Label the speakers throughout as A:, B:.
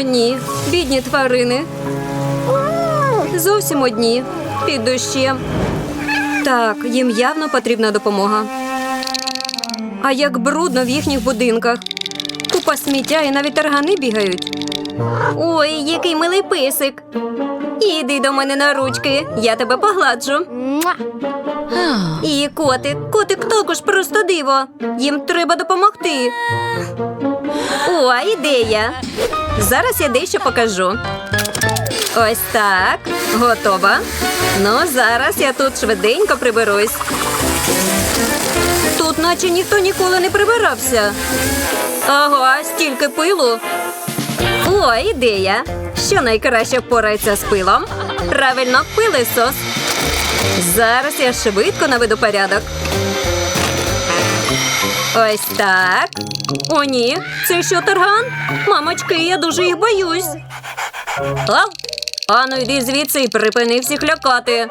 A: О, ні, бідні тварини. Зовсім одні. Під дощем. Так, їм явно потрібна допомога. А як брудно в їхніх будинках. Купа сміття і навіть таргани бігають. Ой, який милий писик. Іди до мене на ручки, я тебе погладжу. І котик, котик також просто диво. Їм треба допомогти. О, ідея. Зараз я дещо покажу. Ось так. Готова. Ну, зараз я тут швиденько приберусь. Тут наче ніхто ніколи не прибирався. Ага, стільки пилу. О, ідея. Що найкраще впорається з пилом? Правильно, пилисос. Зараз я швидко наведу порядок. Ось так. О, ні, це що тарган? Мамочки, я дуже їх боюсь. Ав! Ану, йди звідси і припини всіх лякати.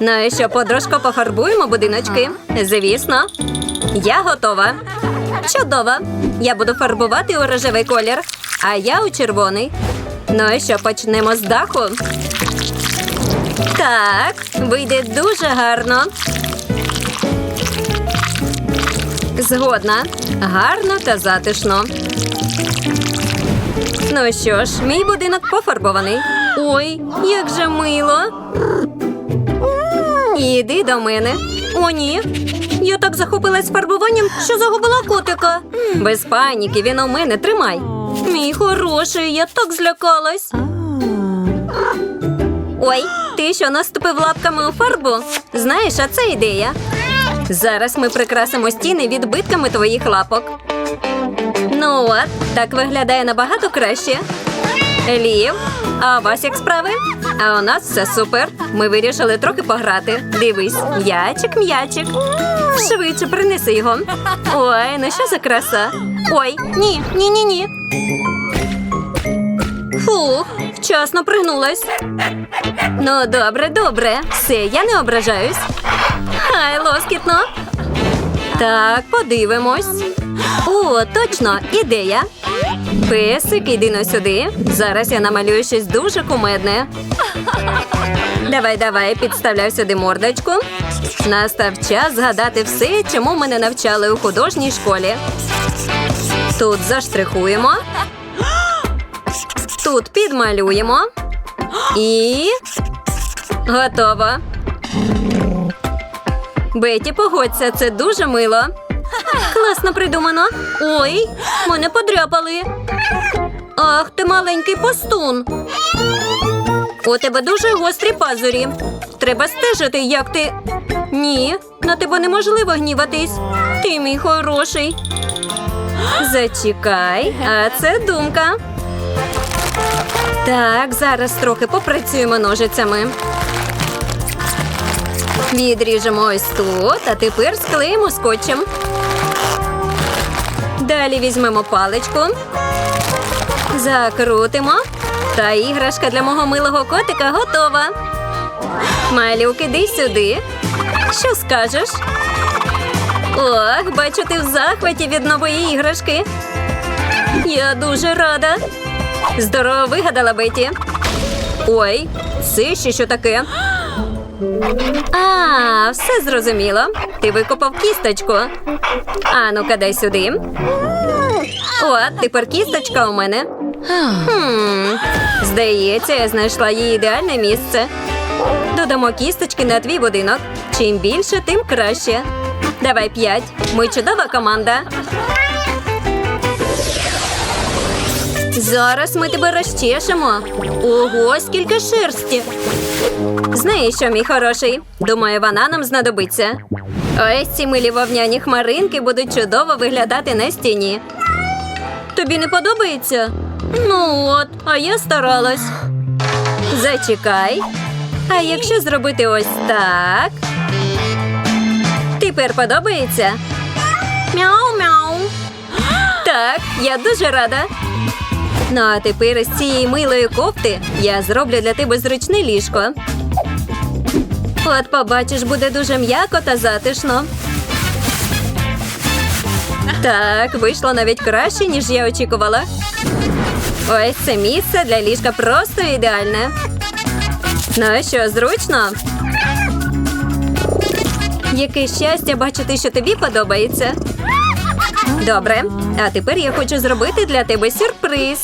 A: Ну і що, подружко, пофарбуємо будиночки? Звісно. Я готова. Чудово. Я буду фарбувати у рожевий колір, а я у червоний. Ну і що, почнемо з даху? Так, вийде дуже гарно. Згодна. Гарно та затишно. Ну що ж, мій будинок пофарбований. Ой, як же мило. Іди до мене. О, ні. Я так захопилась фарбуванням, що загубила котика. Без паніки, він у мене тримай. Мій хороший, я так злякалась. Ой, ти що наступив лапками у фарбу? Знаєш, а це ідея. Зараз ми прикрасимо стіни відбитками твоїх лапок. Ну от, так виглядає набагато краще. Лів, а у вас як справи? А у нас все супер. Ми вирішили трохи пограти. Дивись, м'ячик, м'ячик. Швидше принеси його. Ой, ну що за краса? Ой, ні, ні, ні, ні. Фух, вчасно пригнулась. Ну, добре, добре. Все, я не ображаюсь. Ай, лоскітно. Так, подивимось. О, точно, ідея. Песик, іди но сюди. Зараз я намалюю щось дуже кумедне. Давай, давай, підставляй сюди мордочку. Настав час згадати все, чому мене навчали у художній школі. Тут заштрихуємо. Тут підмалюємо. І готово. Беті, погодься, це дуже мило. Класно придумано. Ой, мене подряпали. Ах, ти маленький постун. У тебе дуже гострі пазурі. Треба стежити, як ти. Ні, на тебе неможливо гніватись. Ти мій хороший. Зачекай, а це думка. Так, зараз трохи попрацюємо ножицями. Відріжемо ось тут, а тепер склеїмо скотчем. Далі візьмемо паличку, закрутимо. Та іграшка для мого милого котика готова. Малюк, іди сюди. Що скажеш? Ох, бачу, ти в захваті від нової іграшки. Я дуже рада. Здорово вигадала Беті. Ой, це ще що таке? А, все зрозуміло. Ти викопав кісточку. А ну-ка, дай сюди. От, тепер кісточка у мене. Хм, здається, я знайшла її ідеальне місце. Додамо кісточки на твій будинок. Чим більше, тим краще. Давай п'ять. Ми чудова команда. Зараз ми тебе розчешемо. Ого, скільки шерсті. Знаєш що, мій хороший? Думаю, вона нам знадобиться. Ось ці милі вовняні хмаринки будуть чудово виглядати на стіні. Тобі не подобається? Ну от, а я старалась. Зачекай. А якщо зробити ось так. Тепер подобається? Мяу-мяу. Так, я дуже рада. Ну а тепер із цієї милої кофти я зроблю для тебе зручне ліжко. От побачиш, буде дуже м'яко та затишно. Так, вийшло навіть краще, ніж я очікувала. Ось це місце для ліжка просто ідеальне. Ну що, зручно? Яке щастя бачити, що тобі подобається. Добре, а тепер я хочу зробити для тебе сюрприз.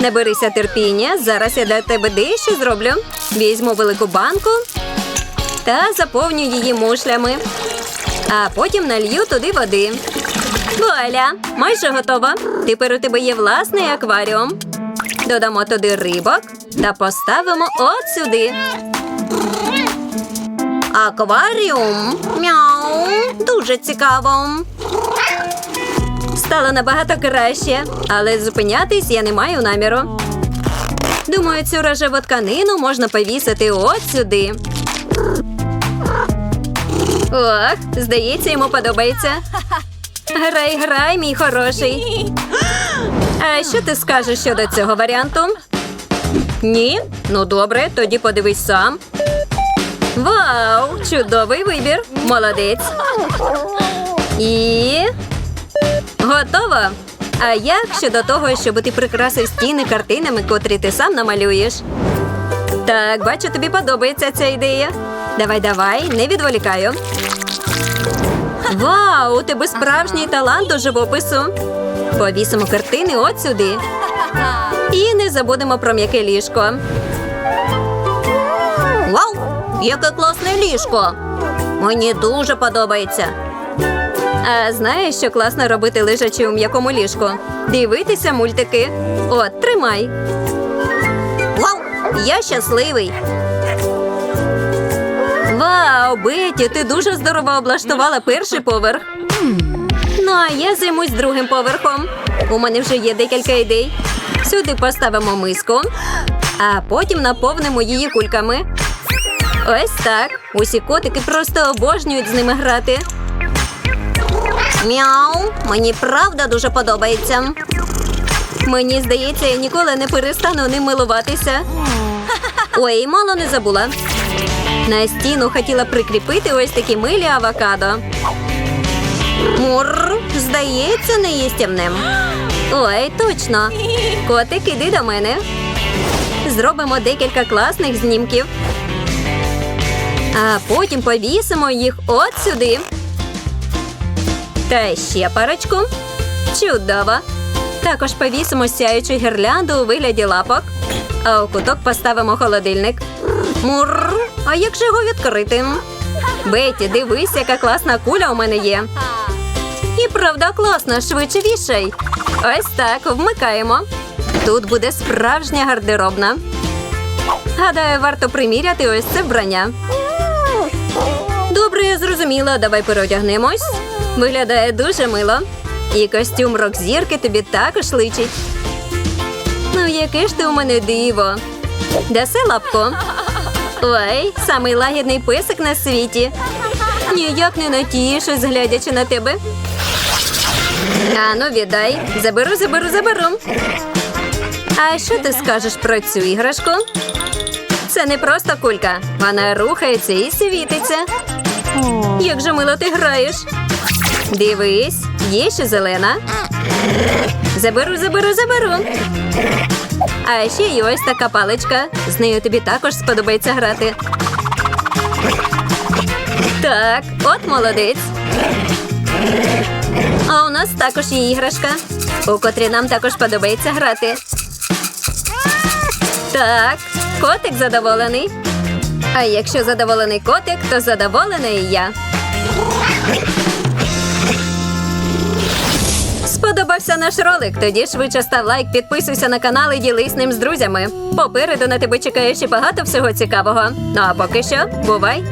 A: Наберися терпіння, зараз я для тебе дещо зроблю. Візьму велику банку та заповню її мушлями. А потім налью туди води. Вуаля, майже готова. Тепер у тебе є власний акваріум. Додамо туди рибок та поставимо от сюди. Акваріум. Мяу. Дуже цікаво. Стало набагато краще, але зупинятись я не маю наміру. Думаю, цю рожеву тканину можна повісити от сюди. Ох, здається, йому подобається. Грай, грай, мій хороший. А що ти скажеш щодо цього варіанту? Ні? Ну добре, тоді подивись сам. Вау! Чудовий вибір! Молодець. І. Готово. А як щодо того, щоб ти прикрасив стіни картинами, котрі ти сам намалюєш? Так, бачу, тобі подобається ця ідея. Давай, давай, не відволікаю. Вау, у тебе справжній талант у живопису. Повісимо картини от сюди. І не забудемо про м'яке ліжко. Вау! Яке класне ліжко! Мені дуже подобається. А знаєш, що класно робити лежачи у м'якому ліжку? Дивитися мультики. От, тримай. Вау! Я щасливий. Вау, Беті, ти дуже здорово облаштувала перший поверх. Ну, а я займусь другим поверхом. У мене вже є декілька ідей. Сюди поставимо миску, а потім наповнимо її кульками. Ось так. Усі котики просто обожнюють з ними грати. Мяу, мені правда дуже подобається. Мені здається, я ніколи не перестану ним милуватися. Ой, мало не забула. На стіну хотіла прикріпити ось такі милі авокадо. Мур, здається, неїстівним. Ой, точно. Котик, іди до мене. Зробимо декілька класних знімків. А потім повісимо їх от сюди. Та ще парочку. Чудово. Також повісимо сяючу гірлянду у вигляді лапок. А у куток поставимо холодильник. Мур. А як же його відкрити? Беті, дивись, яка класна куля у мене є. І правда класно, швидше вішай. Ось так, вмикаємо. Тут буде справжня гардеробна. Гадаю, варто приміряти ось це вбрання. Добре, я зрозуміла. Давай переодягнемось. Виглядає дуже мило. І костюм рок-зірки тобі також личить. Ну, яке ж ти у мене диво. Даси лапку. Ой, самий лагідний писик на світі. Ніяк не натішусь, глядячи на тебе. Ану, віддай. Заберу, заберу, заберу. А що ти скажеш про цю іграшку? Це не просто кулька. Вона рухається і світиться. Як же мило ти граєш? Дивись, є ще зелена. Заберу, заберу, заберу. А ще є ось така паличка. З нею тобі також сподобається грати. Так, от молодець. А у нас також є іграшка, у котрій нам також подобається грати. Так, котик задоволений. А якщо задоволений котик, то задоволена і я. Сподобався наш ролик? Тоді швидше став лайк, підписуйся на канал і ділись ним з друзями. Попереду на тебе чекає ще багато всього цікавого. Ну а поки що, бувай!